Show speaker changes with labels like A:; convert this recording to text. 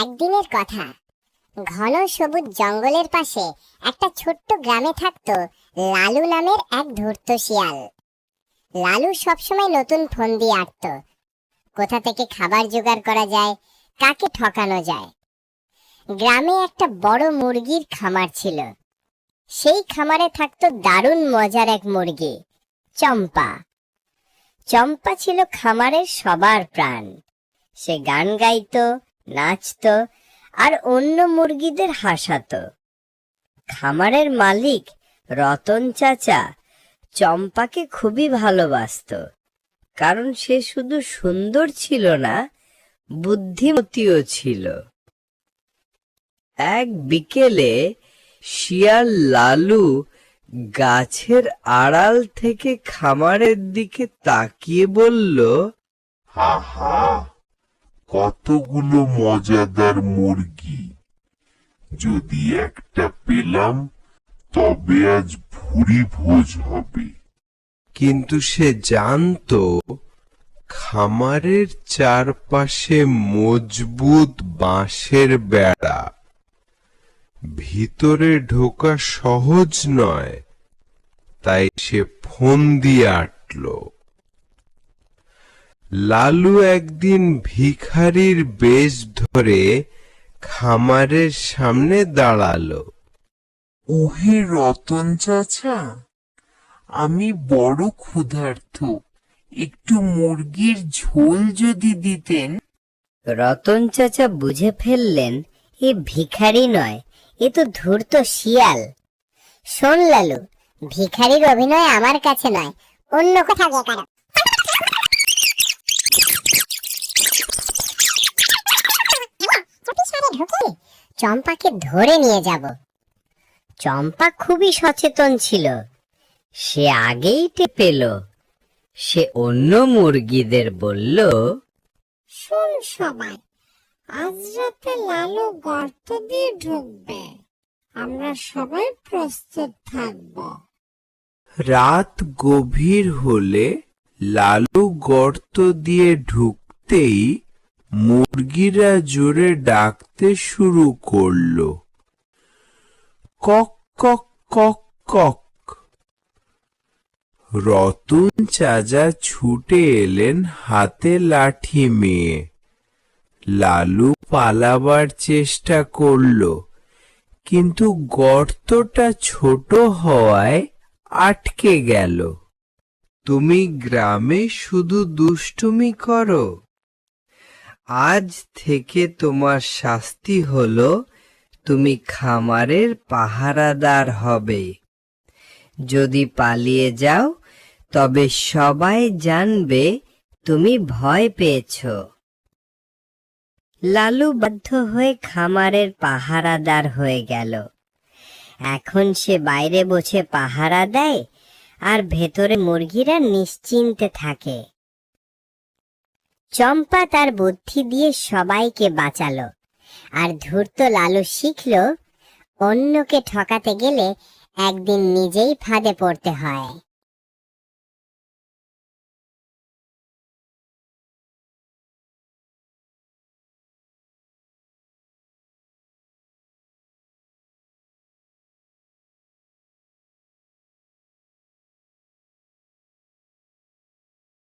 A: একদিনের কথা। ঘন সবুজ জঙ্গলের পাশে একটা ছোট্ট গ্রামে থাকতো লালু নামের এক ধূর্ত শিয়াল। লালু সবসময় নতুন ফোন দিয়ে আটত। কোথা থেকে খাবার জোগাড় করা যায়, কাকে ঠকানো যায়। গ্রামে একটা বড় মুরগির খামার ছিল। সেই খামারে থাকতো দারুণ মজার এক মুরগি, চম্পা। চম্পা ছিল খামারের সবার প্রাণ। সে গান গাইতো নাচতো আর অন্য মুরগিদের হাসাতো। খামারের মালিক রতন চাচা চম্পাকে খুবই ভালোবাসতো, কারণ সে শুধু সুন্দর ছিল না, বুদ্ধিমতীও ছিল।
B: এক বিকেলে শিয়াল লালু গাছের আড়াল থেকে খামারের দিকে তাকিয়ে বলল,
C: হা হা কতগুলো মজাদার মুরগি? যদি একটা পেলাম, তবে আজ ভুরি ভোজ হবে।
D: কিন্তু সে জানতো, খামারের চারপাশে মজবুত বাঁশের বেড়া। ভিতরে ঢোকা সহজ নয়, তাই সে ফোন দিয়ে আটল। লালু একদিন ভিখারির বেশ ধরে খামারের সামনে দাঁড়াল।
E: ওহে রতন চাচা আমি বড় ক্ষুধার্ত। একটু মুরগির ঝোল যদি দিতেন।
A: রতন চাচা বুঝে ফেললেন এ ভিখারি নয় এ তো ধূর্ত শিয়াল। শোন লালু ভিখারির অভিনয় আমার কাছে নয় অন্য কোথাও গিয়ে করো চম্পাকে ধরে নিয়ে যাব। চম্পা খুবই সচেতন ছিল।
B: সে আগেই টেপেল সে অন্য মুরগিদের বলল
A: শোন সবাই আজ রাতে লালু গর্ত দিয়ে ঢুকবে। আমরা সবাই প্রস্তুত থাকব।
D: রাত গভীর হলে লালু গর্ত দিয়ে ঢুকতেই মুরগিরা জোরে ডাকতে শুরু করল। কক কক কক কক। রতন চাচা ছুটে এলেন হাতে লাঠি মেয়ে। লালু পালাবার চেষ্টা করল, কিন্তু গর্তটা ছোট হওয়ায় আটকে গেল। তুমি গ্রামে শুধু দুষ্টুমি করো? আজ থেকে তোমার শাস্তি হলো, তুমি খামারের পাহারাদার হবে। যদি পালিয়ে যাও, তবে সবাই জানবে তুমি ভয় পেয়েছ।
A: লালু বাধ্য হয়ে খামারের পাহারাদার হয়ে গেল। এখন সে বাইরে বসে পাহারা দেয় আর ভেতরে মুরগিরা নিশ্চিন্তে থাকে। চম্পা তার বুদ্ধি দিয়ে সবাইকে বাঁচালো। আর ধূর্ত লালু শিখল, অন্যকে ঠকাতে গেলে একদিন নিজেই ফাঁদে পড়তে হয়।